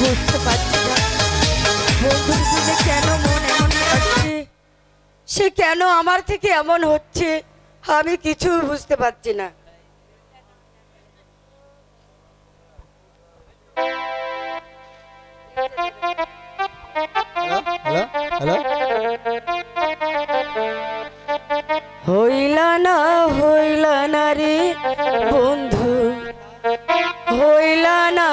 বুঝতে পারছি না। বন্ধুর কেন মন এমন করছে সে কেন আমার থেকে এমন হচ্ছে? আমি কিছু বুঝতে পারছি না। হইলা না হইলা না রে বন্ধু। হইলা না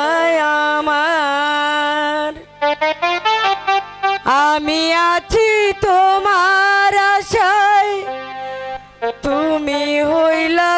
আমি আছি তোমার আশায়। তুমি হইলা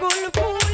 বকুল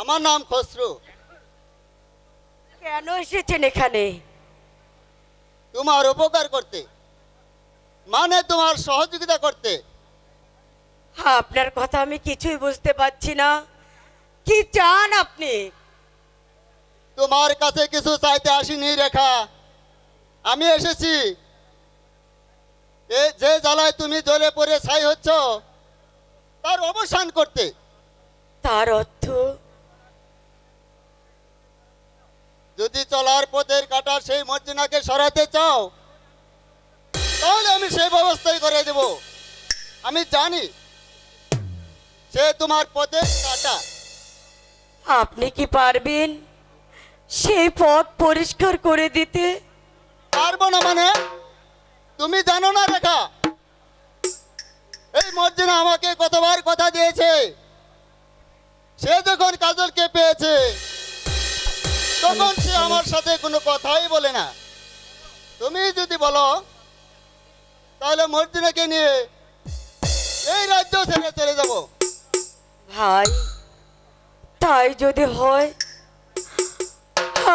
আমার নাম খসরু। কেন এসেছেন এখানে? তোমার উপকার করতে মানে তোমার সহযোগিতা করতে। হ্যাঁ আপনার কথা আমি কিছুই বুঝতে পারছি না। কি চান আপনি? তোমার কাছে কিছু চাইতে আসিনি রেখা। আমি এসেছি। যে জ্বালায় তুমি জ্বলে পড়ে ছাই হচ্ছ তার অবসান করতে। তার অর্থ? যদি চলার পথের কাটা সেই মর্জিনাকে সরাতে চাও তাহলে আমি সেই ব্যবস্থাই করে দেব। আমি জানি সে তোমার পথে কাটা। আপনি কি পারবেন সেই পথ পরিষ্কার করে দিতে? পারব না মানে? তুমি জানো না রেখা? এই মর্জিনা আমাকে কতবার কথা দিয়েছে? সে যখন কাজলকে পেয়েছে তখন সে আমার সাথে কোনো কথাই বলে না। তুমি যদি বলো, তাহলে মর্জিনাকে নিয়ে এই রাজ্য ছেড়ে চলে যাব। ভাই, তাই যদি হয়,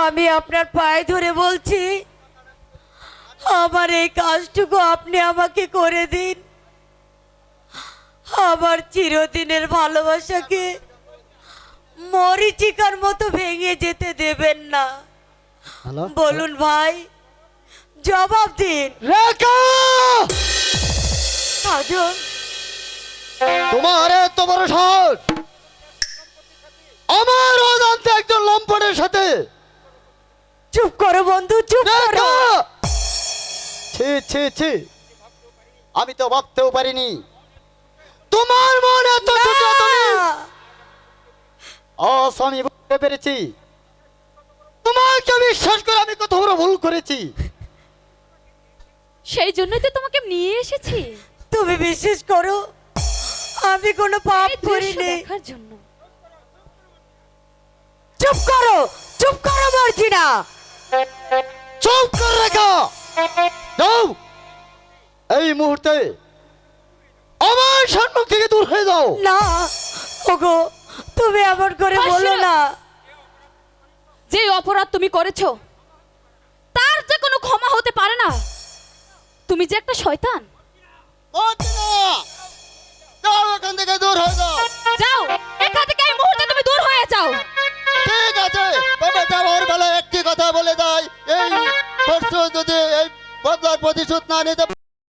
আমি আপনার পায়ে ধরে বলছি, আমার এই কাজটুকু আপনি আমাকে করে দিন। আমার চিরদিনের ভালোবাসাকে মরিচিকার মতো ভেঙে যেতে দেবেন না। বলুন ভাই জবাব দিন। কাজল। তোমার এত বড় সাহস! আমার অজান্তে একজন লম্পটের সাথে! চুপ করো বন্ধু চুপ করো। ছি ছি ছি। আমি তো ভাবতেও পারিনি। তোমার মন এত ছোট তুমি আজ বুঝতে পেরেছি। তোমাকে বিশ্বাস করে আমি কত বড় ভুল করেছি। সেই জন্যই তো তোমাকে নিয়ে এসেছি। তুমি বিশ্বাস করো আমি কোনো পাপ এই দৃশ্য করিনি। দেখার জন্য। চুপ করো চুপ করো মর্জিনা। চুপ কর রেখা। যাও। এই মুহূর্তে আমার সম্মুখ থেকে দূর হয়ে যাও। না ওগো। তুমি এমন করে বলো না। যে অপরাধ তুমি করেছ তার যে কোনো ক্ষমা হতে পারে না। তুমি যে একটা শয়তান। মর্জিনা যাও এখান থেকে দূর হয়ে যাও। যাও। এখান থেকে এই মুহূর্তে তুমি দূর হয়ে যাও। ঠিক আছে। তবে যাওয়ার বেলায় একটি কথা বলে দেয় এই পরশু যদি এই বদলার প্রতিশোধ না নিতে